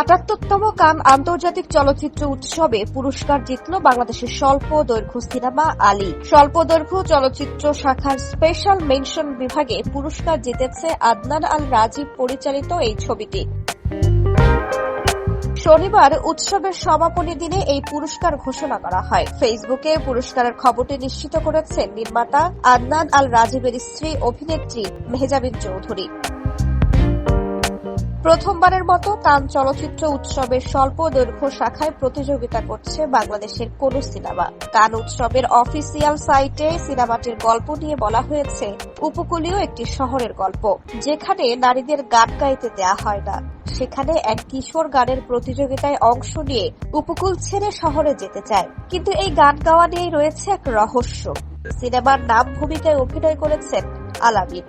আটাত্তরতম কান আন্তর্জাতিক চলচ্চিত্র উৎসবে পুরস্কার জিতল বাংলাদেশের স্বল্প দৈর্ঘ্য সিনেমা আলী। স্বল্প দৈর্ঘ্য চলচ্চিত্র শাখার স্পেশাল মেনশন বিভাগে পুরস্কার জিতেছে আদনান আল রাজীব পরিচালিত এই ছবিটি। শনিবার উৎসবের সমাপনী দিনে এই পুরস্কার ঘোষণা করা হয়। ফেসবুকে পুরস্কারের খবরটি নিশ্চিত করেছেন নির্মাতা আদনান আল রাজীবের স্ত্রী, অভিনেত্রী মেহজাবিন চৌধুরী। প্রথমবারের মতো কান চলচ্চিত্র উৎসবের স্বল্প দৈর্ঘ্য শাখায় প্রতিযোগিতা করছে বাংলাদেশের কোন সিনেমা। কান উৎসবের অফিসিয়াল সাইটে সিনেমাটির গল্প নিয়ে বলা হয়েছে, উপকূলীয় একটি শহরের গল্প, যেখানে নারীদের গান গাইতে দেয়া হয় না। সেখানে এক কিশোর গানের প্রতিযোগিতায় অংশ নিয়ে উপকূল ছেড়ে শহরে যেতে চায়, কিন্তু এই গান গাওয়া নিয়েই রয়েছে এক রহস্য। সিনেমার নাম ভূমিকায় অভিনয় করেছেন আলামিন।